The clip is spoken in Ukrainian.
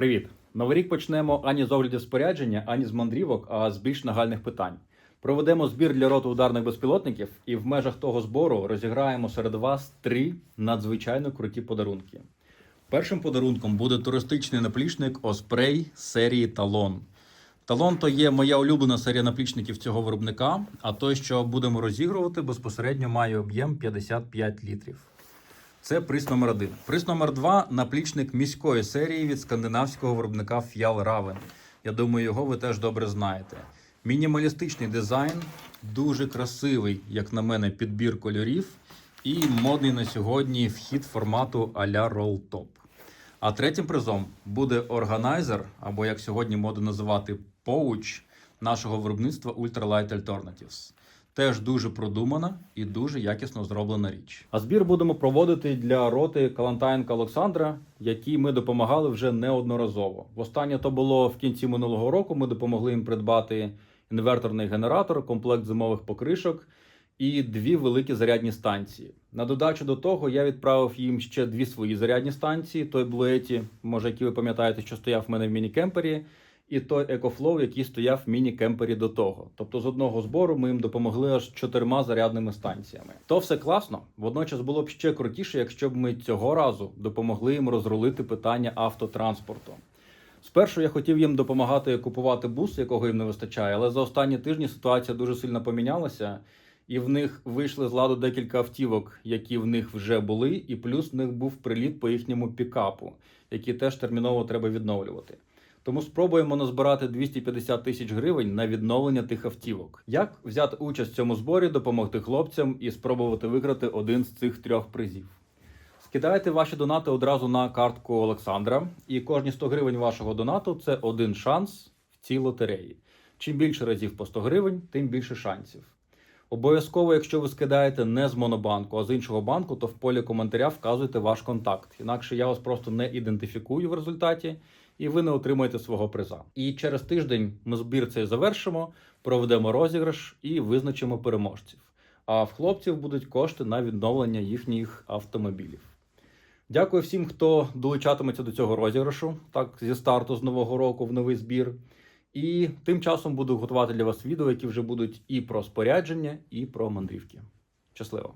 Привіт! Новий рік почнемо ані з оглядів спорядження, ані з мандрівок, а з більш нагальних питань. Проведемо збір для роту ударних безпілотників і в межах того збору розіграємо серед вас три надзвичайно круті подарунки. Першим подарунком буде туристичний наплічник Оспрей серії Талон. Талон то є моя улюблена серія наплічників цього виробника, а той, що будемо розігрувати, безпосередньо має об'єм 55 літрів. Це приз номер один. Приз номер два наплічник міської серії від скандинавського виробника Фіал Равен. Я думаю, його ви теж добре знаєте. Мінімалістичний дизайн, дуже красивий, як на мене, підбір кольорів, і модний на сьогодні вхід формату а-ля Roll Top. А третім призом буде органайзер, або як сьогодні моду називати поуч нашого виробництва Ultralight Alternatives. Теж дуже продумана і дуже якісно зроблена річ. А збір будемо проводити для роти Калантаєнка Олександра, якій ми допомагали вже неодноразово. Востаннє то було в кінці минулого року. Ми допомогли їм придбати інверторний генератор, комплект зимових покришок і дві великі зарядні станції. На додачу до того я відправив їм ще дві свої зарядні станції: той Блуеті, може, які ви пам'ятаєте, що стояв в мене в міні-кемпері, і той EcoFlow, який стояв в міні-кемпері до того. Тобто з одного збору ми їм допомогли аж чотирма зарядними станціями. То все класно. Водночас було б ще крутіше, якщо б ми цього разу допомогли їм розрулити питання автотранспорту. Спершу я хотів їм допомагати купувати бус, якого їм не вистачає, але за останні тижні ситуація дуже сильно помінялася, і в них вийшли з ладу декілька автівок, які в них вже були, і плюс в них був приліт по їхньому пікапу, який теж терміново треба відновлювати. Тому спробуємо назбирати 250 тисяч гривень на відновлення тих автівок. Як взяти участь в цьому зборі, допомогти хлопцям і спробувати виграти один з цих трьох призів? Скидайте ваші донати одразу на картку Олександра, і кожні 100 гривень вашого донату це один шанс в цій лотереї. Чим більше разів по 100 гривень, тим більше шансів. Обов'язково, якщо ви скидаєте не з монобанку, а з іншого банку, то в полі коментаря вказуйте ваш контакт. Інакше я вас просто не ідентифікую в результаті, і ви не отримаєте свого приза. І через тиждень ми збір цей завершимо, проведемо розіграш і визначимо переможців. А в хлопців будуть кошти на відновлення їхніх автомобілів. Дякую всім, хто долучатиметься до цього розіграшу, так зі старту з нового року в новий збір. І тим часом буду готувати для вас відео, які вже будуть і про спорядження, і про мандрівки. Щасливо!